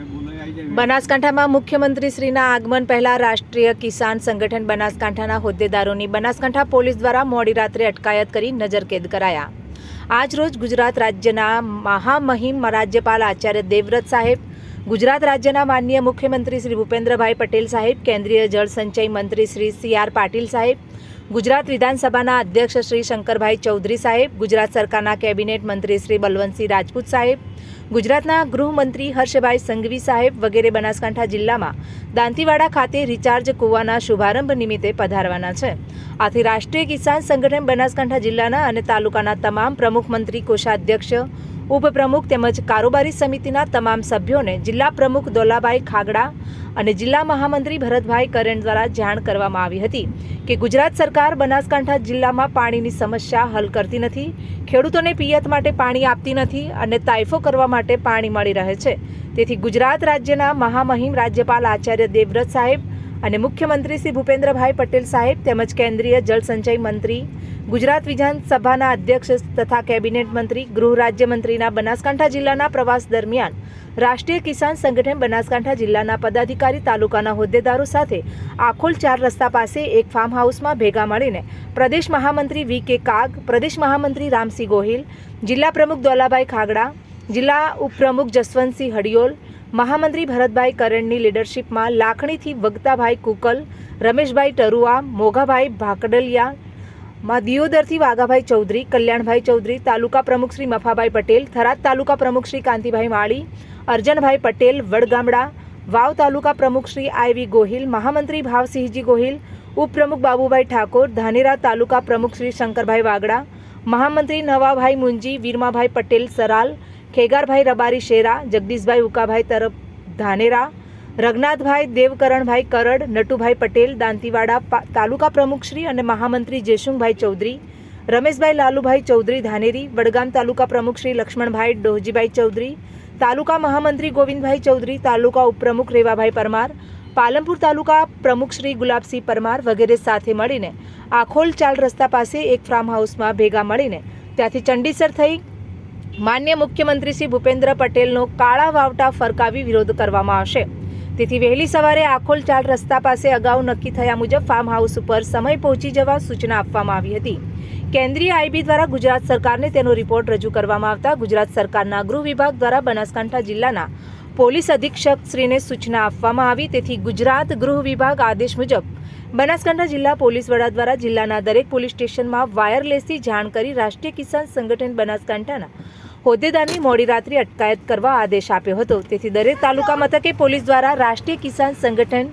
બનાસકાંઠામાં મુખ્યમંત્રી શ્રીના આગમન પહેલા રાષ્ટ્રીય કિસાન સંગઠન બનાસકાંઠાના હોદ્દેદારોની બનાસકાંઠા પોલીસ દ્વારા મોડી રાત્રે અટકાયત કરી નજરકેદ કરાયા. આજ રોજ ગુજરાત રાજ્યના મહામહિમ રાજ્યપાલ આચાર્ય દેવવ્રત સાહેબ, ગુજરાત રાજ્યના માનનીય મુખ્યમંત્રી શ્રી ભૂપેન્દ્રભાઈ પટેલ સાહેબ, કેન્દ્રીય જળસંચય મંત્રી શ્રી સી આર પાટીલ સાહેબ ગુજરાત વિધાનસભાના અધ્યક્ષ શ્રી શંકરભાઈ ચૌધરી સાહેબ, ગુજરાત સરકારના કેબિનેટ મંત્રી શ્રી બલવંતસિંહ રાજપૂત સાહેબ, ગુજરાતના ગૃહમંત્રી હર્ષભાઈ સંઘવી સાહેબ વગેરે બનાસકાંઠા જિલ્લામાં દાંતીવાડા ખાતે રિચાર્જ કૂવાના શુભારંભ નિમિત્તે પધારવાના છે. આથી રાષ્ટ્રીય કિસાન સંગઠન બનાસકાંઠા જિલ્લાના અને તાલુકાના તમામ પ્રમુખ મંત્રી, કોષાધ્યક્ષ ઉપપ્રમુખ તેમજ કારોબારી સમિતિના તમામ સભ્યોને જિલ્લા પ્રમુખ દોલાભાઈ ખાગડા અને જિલ્લા મહામંત્રી ભરતભાઈ કરેણ દ્વારા જાણ કરવામાં આવી હતી કે ગુજરાત સરકાર બનાસકાંઠા જિલ્લામાં પાણીની સમસ્યા હલ કરતી નથી, ખેડૂતોને પિયત માટે પાણી આપતી નથી અને તાઇફો કરવા માટે પાણી મળી રહે છે. તેથી ગુજરાત રાજ્યના મહામહિમ રાજ્યપાલ આચાર્ય દેવવ્રત સાહેબ અને મુખ્યમંત્રી શ્રી ભૂપેન્દ્રભાઈ પટેલ સાહેબ તેમજ કેન્દ્રીય જળસંચય મંત્રી, ગુજરાત વિધાનસભાના અધ્યક્ષ તથા કેબિનેટ મંત્રી, ગૃહ રાજ્યમંત્રીના બનાસકાંઠા જિલ્લાના પ્રવાસ દરમિયાન રાષ્ટ્રીય કિસાન સંગઠન બનાસકાંઠા જિલ્લાના પદાધિકારી તાલુકાના હોદ્દેદારો સાથે આખોલ ચાર રસ્તા પાસે એક ફાર્મ હાઉસમાં ભેગા મળીને પ્રદેશ મહામંત્રી વી કે કાગ, પ્રદેશ મહામંત્રી રામસિંહ ગોહિલ, જિલ્લા પ્રમુખ દોલાભાઈ ખાગડા, જિલ્લા ઉપપ્રમુખ જસવંતસિંહ હડિયોલ મહામંત્રી ભરતભાઈ કરણની લીડરશીપમાં લાખણીથી વગતાભાઈ કુકલ, રમેશભાઈ ટરુઆ, મોઘાભાઈ ભાકડલિયા, માં દિયોદરથી વાઘાભાઈ ચૌધરી, કલ્યાણભાઈ ચૌધરી, તાલુકા પ્રમુખ શ્રી મફાભાઈ પટેલ, થરાદ તાલુકા પ્રમુખ શ્રી કાંતિભાઈ માળી, અર્જનભાઈ પટેલ, વડગામડા, વાવ તાલુકા પ્રમુખ શ્રી આઈવી ગોહિલ, મહામંત્રી ભાવસિંહજી ગોહિલ, ઉપપ્રમુખ બાબુભાઈ ઠાકોર, ધાનેરા તાલુકા પ્રમુખ શ્રી શંકરભાઈ વાગડા, મહામંત્રી નવાભાઈ મુંજી, વીરમાભાઈ પટેલ સરાલ ખેગારભાઈ રબારી શેરા, જગદીશભાઈ ઉકાભાઈ તરફ ધાનેરા, રઘનાથભાઈ દેવકરણભાઈ કરડ, નટુભાઈ પટેલ, દાંતીવાડા તાલુકા પ્રમુખશ્રી અને મહામંત્રી જેશુંભાઈ ચૌધરી, રમેશભાઈ લાલુભાઈ ચૌધરી ધાનેરી, વડગામ તાલુકા પ્રમુખશ્રી લક્ષ્મણભાઈ ડોહજીભાઈ ચૌધરી, તાલુકા મહામંત્રી ગોવિંદભાઈ ચૌધરી, તાલુકા ઉપપ્રમુખ રેવાભાઈ પરમાર, પાલનપુર તાલુકા પ્રમુખ શ્રી ગુલાબસિંહ પરમાર વગેરે સાથે મળીને આખોલ ચાલ રસ્તા પાસે એક ફાર્મ હાઉસમાં ભેગા મળીને ત્યાંથી ચંડીસર થઈ માન્ય મુખ્યમંત્રી શ્રી ભૂપેન્દ્ર પટેલનો કાળા વાવટા ફરકાવી વિરોધ કરવામાં આવશે. તેથી વહેલી સવારે આખોલ ચાલ રસ્તા પાસે અગાઉ નક્કી થયા મુજબ ફાર્મ હાઉસ ઉપર સમય પહોંચી જવા સૂચના આપવામાં આવી હતી. કેન્દ્રીય આઈબી દ્વારા ગુજરાત સરકારને તેનો રિપોર્ટ રજૂ કરવામાં આવતા ગુજરાત સરકારના ગૃહ વિભાગ દ્વારા બનાસકાંઠા જિલ્લાના પોલીસ અધિક્ષક શ્રીને સૂચના આપવામાં આવી. તેથી ગુજરાત ગૃહ વિભાગ આદેશ મુજબ બનાસકાંઠા જિલ્લા પોલીસ વડા દ્વારા જિલ્લાના દરેક પોલીસ સ્ટેશનમાં વાયરલેસથી જાણ કરી રાષ્ટ્રીય કિસાન સંગઠન બનાસકાંઠાના હોદ્દેદારની મોડી રાત્રે અટકાયત કરવા આદેશ આપ્યો હતો. તેથી દરેક તાલુકા મથકે પોલીસ દ્વારા રાષ્ટ્રીય કિસાન સંગઠન,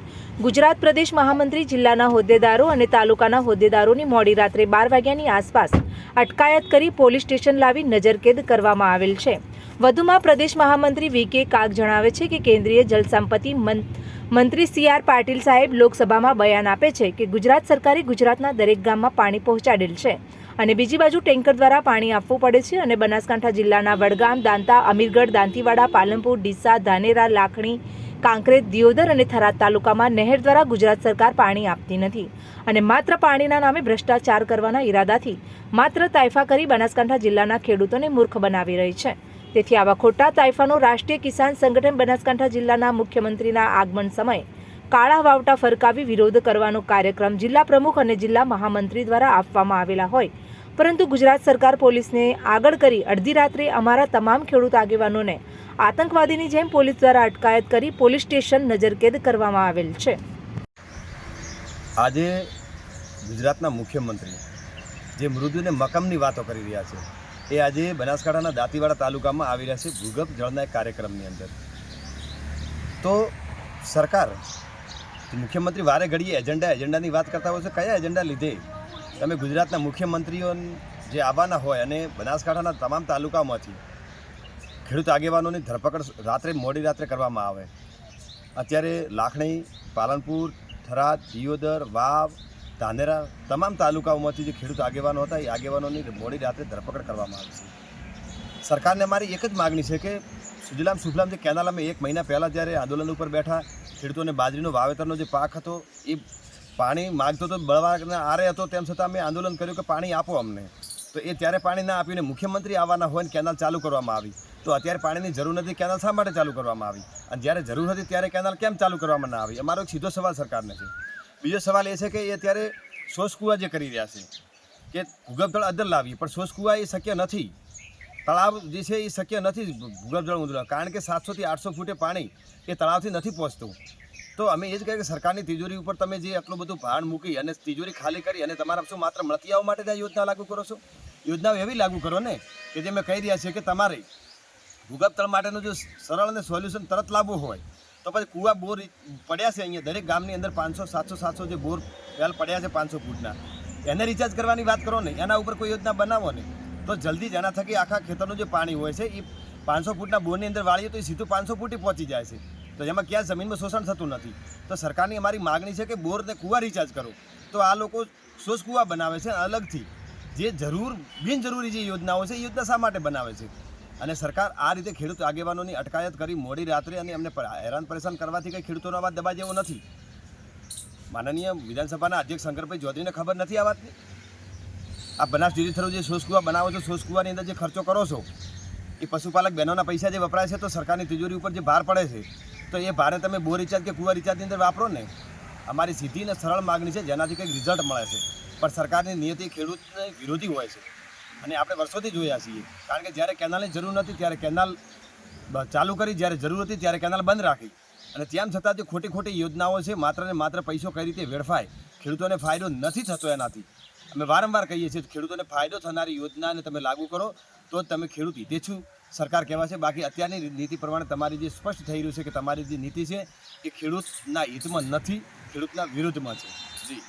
ગુજરાત પ્રદેશ મહામંત્રી, જિલ્લાના હોદ્દેદારો અને તાલુકાના હોદ્દેદારોની મોડી રાત્રે બાર વાગ્યાની આસપાસ અટકાયત કરી પોલીસ સ્ટેશન લાવી નજરકેદ કરવામાં આવેલ છે. વધુમાં પ્રદેશ મહામંત્રી વી કે કાગ જણાવે છે કે કેન્દ્રીય જલસંપત્તિ મંત્રી સી આર પાટીલ સાહેબ લોકસભામાં બયાન આપે છે કે ગુજરાત સરકારે ગુજરાતના દરેક ગામમાં પાણી પહોંચાડેલ છે. અને બીજી બાજુ ટેન્કર દ્વારા પાણી આપવું પડે છે અને બનાસકાંઠા જિલ્લાના વડગામ, દાંતા, અમીરગઢ, દાંતીવાડા, પાલનપુર, ડીસા, ધાનેરા, લાખણી, કાંકરેજ, દિયોદર અને થરાદ તાલુકામાં નહેર દ્વારા ગુજરાત સરકાર પાણી આપતી નથી અને માત્ર પાણીના નામે ભ્રષ્ટાચાર કરવાના ઈરાદાથી માત્ર તાયફા કરી બનાસકાંઠા જિલ્લાના ખેડૂતોને મૂર્ખ બનાવી રહી છે. તેથી આવા ખોટા તાયફાનો રાષ્ટ્રીય કિસાન સંગઠન બનાસકાંઠા જિલ્લાના મુખ્યમંત્રીના આગમન સમયે કાળા વાવટા ફરકાવી વિરોધ કરવાનો કાર્યક્રમ જિલ્લા પ્રમુખ અને જિલ્લા મહામંત્રી દ્વારા આપવામાં આવેલા હોય. પરંતુ ગુજરાત સરકાર પોલીસને આગળ કરી અડધી રાત્રે અમારા તમામ ખેડૂત આગેવાનોને આતંકવાદીની જેમ પોલીસ દ્વારા અટકાયત કરી પોલીસ સ્ટેશન નજરકેદ કરવામાં આવેલ છે. આજે ગુજરાતના મુખ્યમંત્રી જે મૃદુને મકમની વાતો કરી રહ્યા છે, એ આજે બનાસકાંઠાના દાંતીવાડા તાલુકામાં આવી રહ્યા છે ભૂગર્ભ જળના કાર્યક્રમની અંદર. તો સરકાર મુખ્યમંત્રી વારે ઘડીએ એજન્ડા એજન્ડાની વાત કરતા હોય છે. કયા એજન્ડા લીધે? તમે ગુજરાતના મુખ્યમંત્રીઓ જે આવવાના હોય અને બનાસકાંઠાના તમામ તાલુકામાંથી ખેડૂત આગેવાનોની ધરપકડ રાત્રે મોડી રાત્રે કરવામાં આવે. અત્યારે લાખણી, પાલનપુર, થરાદ, દિયોદર, વાવ, ધાનેરા તમામ તાલુકાઓમાંથી જે ખેડૂત આગેવાનો હતા, એ આગેવાનોની મોડી રાત્રે ધરપકડ કરવામાં આવી છે. સરકારને મારી એક જ માગણી છે કે સુજલામ સુફલામ જે કેનાલ અમે એક મહિના પહેલાં જ્યારે આંદોલન ઉપર બેઠા ખેડૂતોને બાજરીનો વાવેતરનો જે પાક હતો, એ પાણી માગતો તો બળવાના આરે હતો, તેમ છતાં અમે આંદોલન કર્યું કે પાણી આપો અમને. તો એ ત્યારે પાણી ના આપ્યું ને મુખ્યમંત્રી આવવાના હોય ને કેનાલ ચાલુ કરવામાં આવી. તો અત્યારે પાણીની જરૂર નથી, કેનાલ શા માટે ચાલુ કરવામાં આવી? અને જ્યારે જરૂર હતી ત્યારે કેનાલ કેમ ચાલુ કરવામાં ના આવી? અમારો એક સીધો સવાલ સરકારને છે. બીજો સવાલ એ છે કે એ અત્યારે શોષ કૂવા જે કરી રહ્યા છે, કે ભૂગર્ભ જળ અંદર લાવીએ, પણ શોષ કૂવા એ શક્ય નથી. તળાવ જે છે એ શક્ય નથી ભૂગર્ભ જળ ઊંધું કારણ કે સાતસોથી આઠસો ફૂટે પાણી એ તળાવથી નથી પહોંચતું. તો અમે એ જ કહીએ કે સરકારની તિજોરી ઉપર તમે જે આટલું બધું ભાર મૂકી અને તિજોરી ખાલી કરી અને તમારા શું માત્ર મળતિયાઓ માટે જ આ યોજના લાગુ કરો છો? યોજનાઓ એવી લાગુ કરો ને કે જે મેં કહી રહ્યા છે કે તમારે ભૂગર્ભ તળ માટેનું જો સરળ અને સોલ્યુશન તરત લાવવું હોય, તો પછી કૂવા બોર પડ્યા છે અહીંયા, દરેક ગામની અંદર પાંચસો, સાતસો સાતસો જે બોર વેલ પડ્યા છે પાંચસો ફૂટના. એને રિચાર્જ કરવાની વાત કરો ને, એના ઉપર કોઈ યોજના બનાવો ને. તો જલ્દી જ એના થકી આખા ખેતરનું જે પાણી હોય છે એ પાંચસો ફૂટના બોરની અંદર વાળીએ તો એ સીધું પાંચસો ફૂટે પહોંચી જાય છે. તો એમાં ક્યાં જમીનમાં શોષણ થતું નથી. તો સરકારની અમારી માગણી છે કે બોરને કૂવા રિચાર્જ કરો. તો આ લોકો શોષ કૂવા બનાવે છે અલગથી. જે જરૂર, બિનજરૂરી જે યોજનાઓ છે એ યોજના શા માટે બનાવે છે? અને સરકાર આ રીતે ખેડૂત આગેવાનોની અટકાયત કરી મોડી રાત્રે અને એમને હેરાન પરેશાન કરવાથી કંઈ ખેડૂતોનો અવાજ દબા જેવો નથી. માનનીય વિધાનસભાના અધ્યક્ષ શંકરભાઈ ચૌધરીને ખબર નથી આ વાતની? આ બનાસ ડેરી થ્રુ જે શોષકુવા બનાવો છો શોષકુવાની અંદર જે ખર્ચો કરો છો, એ પશુપાલક બહેનોના પૈસા જે વપરાય છે, તો સરકારની તિજોરી ઉપર જે ભાર પડે છે, તો એ ભારે તમે બોર રિચાર્જ કે કુવા રિચાર્જની અંદર વાપરો ને, અમારી સીધી અને સરળ માગણી છે, જેનાથી કંઈક રિઝલ્ટ મળે છે. પણ સરકારની નિયતિ ખેડૂતને વિરોધી હોય છે. અને આપણે વર્ષોથી જોયા છીએ, કારણ કે જ્યારે કેનાલની જરૂર નથી ત્યારે કેનાલ ચાલુ કરી, જ્યારે જરૂર હતી ત્યારે કેનાલ બંધ રાખી. અને તેમ છતાં જે ખોટી ખોટી યોજનાઓ છે, માત્ર ને માત્ર પૈસો કઈ રીતે વેડફાય, ખેડૂતોને ફાયદો નથી થતો એનાથી. અમે વારંવાર કહીએ છીએ ખેડૂતોને ફાયદો થનારી યોજનાને તમે લાગુ કરો, તો તમે ખેડૂત હિતેચ્છુ સરકાર કહેવા છે, બાકી અત્યારની નીતિ પ્રમાણે તમારી જે સ્પષ્ટ થઈ રહ્યું છે કે તમારી જે નીતિ છે, એ ખેડૂતના હિતમાં નથી, ખેડૂતના વિરુદ્ધમાં છે. જી.